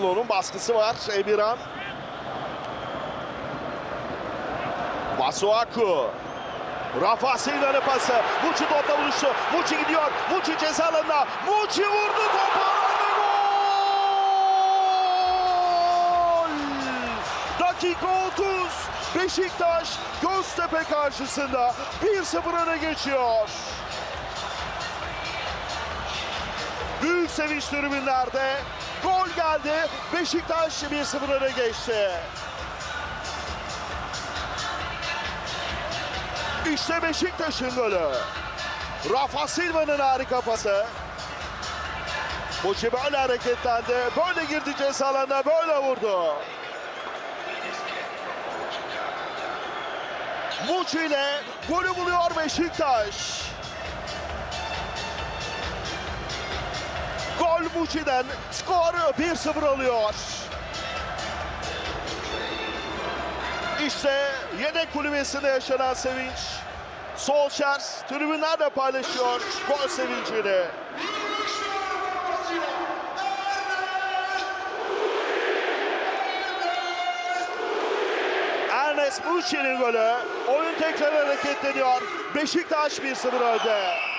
Romulo'nun baskısı var. Emirhan. Masuaku. Rafa Silva'nın pası. Muçi topla buluştu. Muçi gidiyor. Muçi ceza alanına. Muçi vurdu Gol! Dakika 30. Beşiktaş Göztepe karşısında 1-0 öne geçiyor. Büyük sevinç tribünlerde. Gol geldi. Beşiktaş 1-0 öne geçti. İşte Beşiktaş'ın golü. Rafa Silva'nın harika pası. Muçi böyle hareketlendi. Böyle girdi ceza alanına. Böyle vurdu. Muçi ile golü buluyor Beşiktaş. Gol Muçi'den skor 1-0 alıyor. İşte yedek kulübesinde yaşanan sevinç. Solskjaer tribünlerle paylaşıyor gol sevincini. Ernest Muçi'nin golü. Oyun tekrar hareketleniyor. Beşiktaş 1-0 önde.